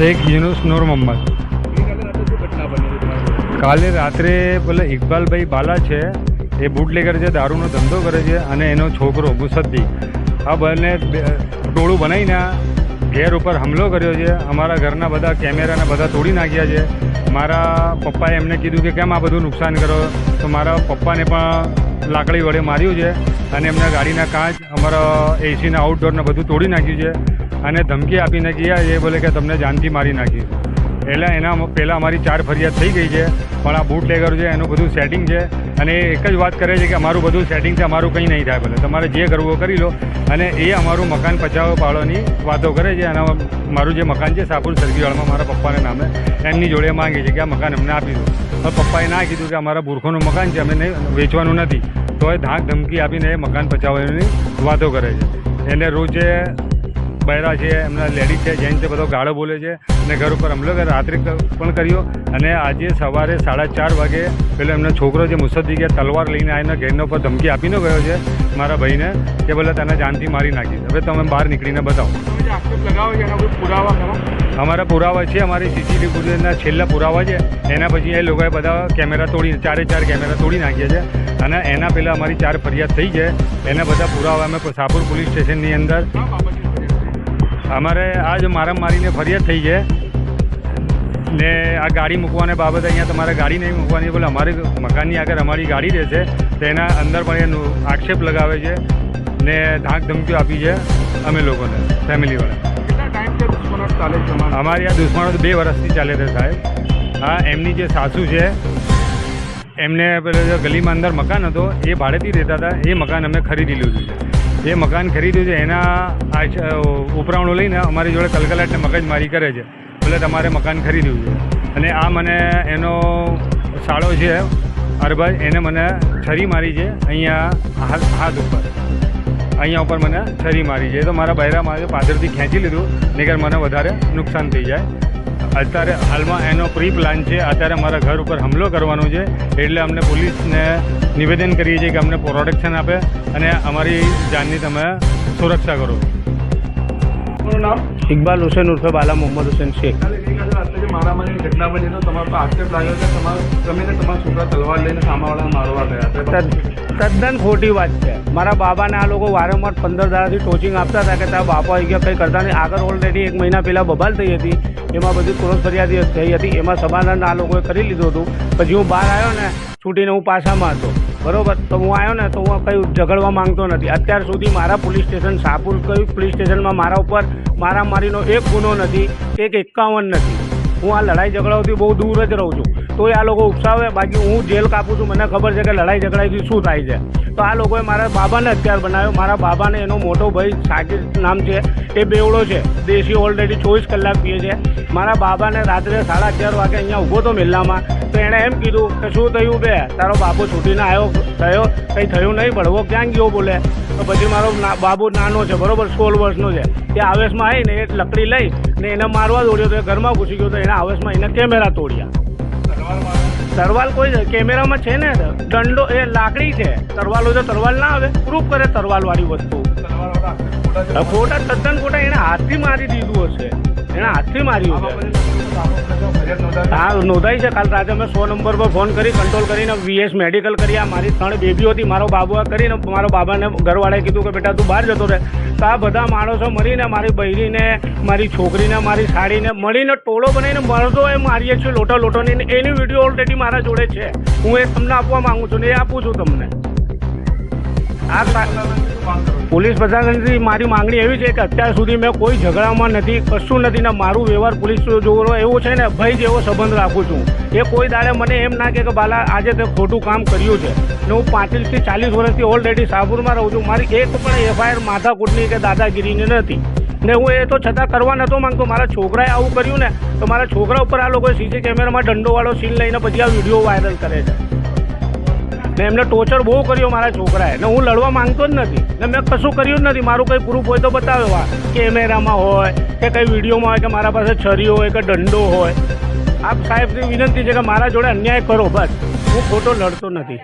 શેખ યુનુસ નૂર મોહમ્મદ કાલે રાત્રે પેલા ઇકબાલભાઈ બાલા છે, એ બુટલેગર છે દારૂનો ધંધો કરે છે અને એનો છોકરો મુસદ્દી. આ બંને ટોળું બનાવીને ઘેર ઉપર હુમલો કર્યો છે. અમારા ઘરના બધા કેમેરાને બધા તોડી નાખ્યા છે. મારા પપ્પાએ એમને કીધું કે કેમ આ બધું નુકસાન કરો? તો મારા પપ્પાને પણ લાકડી વડે માર્યું છે અને એમના ગાડીના કાચ, અમારા એસીના આઉટડોરને બધું તોડી નાખ્યું છે. અને ધમકી આપીને ગયા, એ બોલે કે તમને જાનથી મારી નાખી. એટલે એના પહેલાં અમારી ચાર ફરિયાદ થઈ ગઈ છે, પણ આ બૂટ લેગર છે, એનું બધું સેટિંગ છે, અને એ એક જ વાત કરે છે કે અમારું બધું સેટિંગ છે, અમારું કંઈ નહીં થાય ભલે. તમારે જે કરવું કરી લો, અને એ અમારું મકાન પચાવો પાડવાની વાતો કરે છે, અને મારું જે મકાન છે, સાપુર સરગીવાળમાં મારા પપ્પાના નામે, એમની જોડે માંગે છે કે આ મકાન અમને આપી દો. પપ્પાએ ના કીધું કે અમારા બુરખોનું મકાન છે, અમે વેચવાનું નથી. તો એ ધાક ધમકી આપીને એ મકાન પચાવવાની વાતો કરે છે. એને રોજે બૈરા છે, એમના લેડીઝ છે જેન્ટ્સ છે બધો ગાળો બોલે છે. અને ઘર ઉપર હમલો રાત્રે પણ કર્યો. અને આજે સવારે સાડા ચાર વાગે પેલો એમનો છોકરો જે મુસદ્દી ગયા, તલવાર લઈને આવીને ઘેરના ઉપર ધમકી આપીને ગયો છે, મારા ભાઈને, કે બોલે તને જાનથી મારી નાખીશ. હવે તમે બહાર નીકળીને બતાવો. અમારા પુરાવા છે, અમારી સીસીટીવી ફૂટેજના છેલ્લા પુરાવા છે. એના પછી એ લોકોએ બધા કેમેરા તોડી, ચારે ચાર કેમેરા તોડી નાખ્યા છે. અને એના પહેલાં અમારી ચાર ફરિયાદ થઈ છે. એના બધા પુરાવા અમે સાપુર પોલીસ સ્ટેશનની અંદર. અમારે આજ મારા મારીને ફરિયાદ થઈ છે ને આ ગાડી મૂકવાને બાબતે અહીંયા તમારે ગાડી નહીં મૂકવાની બોલે અમારી મકાનની આગળ અમારી ગાડી રહેશે તેના અંદર પણ એનું આક્ષેપ લગાવે છે ને ધાક ધમકીઓ આપી છે અમે લોકોને ફેમિલીવાળા. આ અમારી આ દુશ્મનો બે વર્ષથી ચાલે છે સાહેબ. હા એમની જે સાસુ છે એમને પેલો ગલીમાં અંદર મકાન હતો એ ભાડેથી રહેતા હતા એ મકાન અમે ખરીદી લીધું છે. એ મકાન ખરીદ્યું છે, એના ઉપરાણું લઈને અમારી જોડે કલકલાટને મગજમારી કરે છે એટલે તમારે મકાન ખરીદ્યું છે. અને આ મને એનો સાળો છે અરબાજ એને મને છરી મારી છે, અહીંયા હાથ ઉપર. અહીંયા ઉપર મને છરી મારી છે. તો મારા બહેરા મારે પાછળથી ખેંચી લીધું નહીં મને વધારે નુકસાન થઈ જાય. અત્યારે હાલમાં એનો પ્રી પ્લાન છે. અત્યારે મારા ઘર ઉપર હુમલો કરવાનો છે. એટલે અમને પોલીસને નિવેદન કરીએ છીએ કે અમને પ્રોટેક્શન આપે અને અમારી જાનની તમે સુરક્ષા કરો. નામ? ઇકબાલ હુસેન ઉર્ફે બાલા મોહમ્મદ હુસેન શેખ. ઘટના બની તો તમારા પર આક્ષેપ લાગ્યો કે તમારા તમે તમારા છોકરા તલવાર લઈને સામાવાળાને મારવા ગયા હતા તદ્દન ખોટી વાત છે. મારા બાબાને આ લોકો વારંવાર પંદર દાડાથી ટોચિંગ આપતા હતા કે તારા બાપા આવી ગયા કંઈ કરતા નહીં. આગળ ઓલરેડી એક મહિના પહેલાં બબાલ થઈ હતી. એમાં બધી ક્રોસ ફરિયાદી થઈ હતી. એમાં સમાધાન આ લોકોએ કરી લીધું હતું. પછી હું બહાર આવ્યો ને, છૂટીને હું પાછામાં હતો બરોબર? તો હું આવ્યો ને, તો હું કંઈ ઝઘડવા માંગતો નથી. અત્યાર સુધી મારા પોલીસ સ્ટેશન શાહપુર કયું પોલીસ સ્ટેશનમાં મારા ઉપર મારામારીનો એક ગુનો નથી, એક એકાવન નથી. હું આ લડાઈ ઝઘડાઓથી બહુ દૂર જ રહું છું. તોય આ લોકો ઉપસાવે. બાકી હું જેલ કાપું છું. મને ખબર છે કે લડાઈ ઝઘડાથી શું થાય છે. તો આ લોકોએ મારા બાબાને હથિયાર બનાવ્યો. મારા બાબાને એનો મોટો ભાઈ સાકિર નામ છે. એ બેવડો છે. દેશી ઓલરેડી ચોવીસ કલાક પીએ છે. મારા બાબાને રાત્રે સાડા અગિયાર વાગે અહીંયા ઊભો તો મેલ્લામાં તો એણે એમ કીધું કે, શું થયું બે? તારો બાબુ છૂટીને આવ્યો થયો? કંઈ થયું નહીં? ભણવો ક્યાં ગયો? બોલે. તો પછી મારો બાબુ નાનો છે, બરોબર? સોળ વર્ષનો છે. એ આવેશમાં આવીને એ લકડી લઈ ને એને મારવા દોડ્યો તો એ ઘરમાં ઘૂસી ગયો તો એના આવેશમાં એને કેમેરા તોડ્યા. તરવાલ કોઈ કેમેરામાં છે ને? દંડો એ લાકડી છે. તરવાલ હોય તો તરવાલ ના આવે. પ્રૂફ કરે તરવાલ વાળી વસ્તુ ફોટા તદ્દન ખોટા એને હાથથી મારી દીધું હશે. એને હાથથી માર્યું છે. હા નોંધાઈ છે. કાલ રાતે મેં સો નંબર પર ફોન કરી, કંટ્રોલ કરીને વીએસ મેડિકલ કર્યા મારી ત્રણ બેબીઓ હતી, મારો બાબુ આ કરીને મારો બાબાને ઘરવાળાએ કીધું કે બેટા તું બહાર જતો રહે. તો આ બધા માણસો મળીને મારી બહેરીને મારી છોકરીને, મારી સાડીને મળીને ટોળો બનાવીને મળતો એ મારીએ છીએ લોટો લોટોની. એની વીડિયો ઓલરેડી મારા જોડે છે. હું એ તમને આપવા માંગુ છું ને એ આપું છું તમને. આ? પોલીસ પ્રશાસનથી મારી માંગણી એવી છે કે અત્યાર સુધી મેં કોઈ ઝઘડામાં નથી, કશું નથી ને મારું વ્યવહાર પોલીસ જોવો એવો છે ને ભય જેવો સંબંધ રાખું છું. એ કોઈ દાડે મને એમ ના કે બાલા, આજે તે ખોટું કામ કર્યું છે ને હું પાંત્રીસથી ચાલીસ વર્ષથી ઓલરેડી સાબુરમાં રહું છું. મારી એક પણ એફઆઈઆર માથાકૂટની કે દાદાગીરીની નથી. ને હું એ તો છતાં કરવા નહોતો માંગતો. મારા છોકરાએ આવું કર્યું ને તો મારા છોકરા ઉપર આ લોકોએ સીસી કેમેરામાં દંડોવાળો સીન લઈને પછી આ વીડિયો વાયરલ કરે છે. ને એમને ટોર્ચર બહુ કર્યો મારા છોકરાએ ને હું લડવા માંગતો જ નથી ને મેં કશું કર્યું જ નથી મારું કંઈ પ્રૂફ હોય તો બતાવે વા કેમેરામાં હોય કે કંઈ વિડીયોમાં હોય કે મારા પાસે છરીઓ હોય કે દંડો હોય આપ સાહેબની વિનંતી છે કે મારા જોડે અન્યાય કરો બસ હું ખોટો લડતો નથી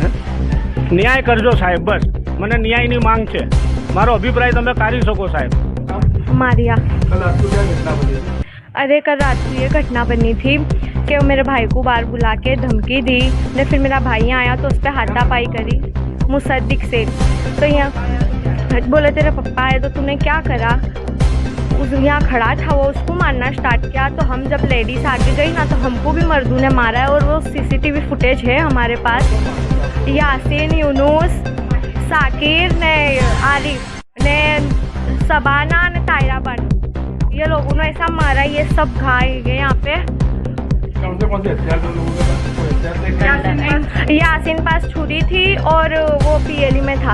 હે? ન્યાય કરજો સાહેબ બસ મને ન્યાયની માંગ છે મારો અભિપ્રાય તમે કાઢી શકો સાહેબ મારિયા કાલે આટલું ક્યાં ઘટના બની હતી? अरे कल रात को ये घटना बनी थी कि वो मेरे भाई को बाहर बुला के धमकी दी। ने फिर मेरा भाई यहाँ आया तो उस पर हाथापाई करी, मुसद्दिक से। तो यहाँ बोले, तेरे पप्पा है तो तूने क्या करा? उस यहाँ खड़ा था वो, उसको मारना स्टार्ट किया। तो हम जब लेडीज़ आगे गई ना तो हमको भी मर्दू ने मारा है और वो सीसीटीवी फुटेज है हमारे पास। यासीन, यूनुस, साकिर ने, आरिफ ने, सबाना ने, तायरा बन। ये लोगों ने ऐसा मारा, ये सब घायल गए यहाँ पे। कौन से कौन से हथियार लोगों के पास कोई हथियार थे यासीन पास छुरी थी और वो पीएलई में था।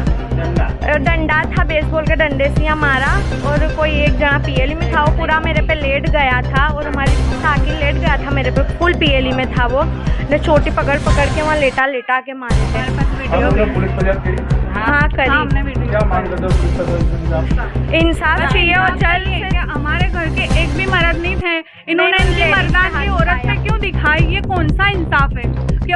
डंडा? था बेसबॉल के डंडे से यहाँ मारा और कोई एक जना पीएलई में था वो पूरा मेरे पे लेट गया था। और हमारी साकिर लेट गया था मेरे पे फुल पीएलई में था वो। ने छोटी पकड़ पकड़ के वहाँ लेटा लेटा के मारे। थे पुलिस फरियाद करी हाँ करी। हो? इंसाफ चाहिए और कि हमारे घर के एक भी मर्द नहीं थे। इन्होंने नहीं, इनकी नहीं,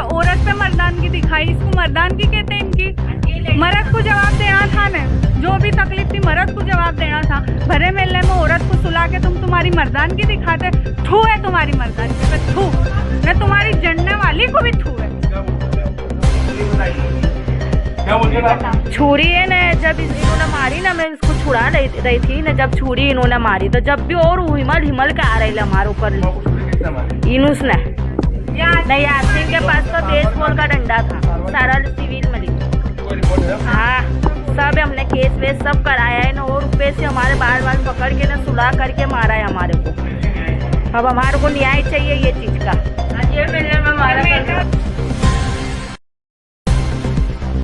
औरत पे मर्दानगी दिखाई इसको मर्दानगी कहते हैं इनकी। मर्द को जवाब देना था ना जो भी तकलीफ़ थी मर्द को जवाब देना था। भरे मेले में औरत को सुला के तुम तुम्हारी मर्दानगी दिखाते थू है तुम्हारी मर्दानगी पे थू। न तुम्हारी जड़ने वाली को भी थू है। छुरी है ना जब इन्होंने मारी ना मैं इसको छुड़ा रही, रही थी ना जब छुरी इन्होंने मारी तो जब भी और हिमल हिमल के आ रही हमारे ऊपर इनुस ने। नहीं यासीन के पास तो बेसबॉल का डंडा था सारा सिविल में लिखा कोई रिपोर्ट है हाँ सब हमने केस वेस सब कराया है ना और रुपये से हमारे बार बार पकड़ के ना सुला करके मारा है हमारे को अब हमारे को न्याय चाहिए ये चीज़ का ये मिलने में हमारा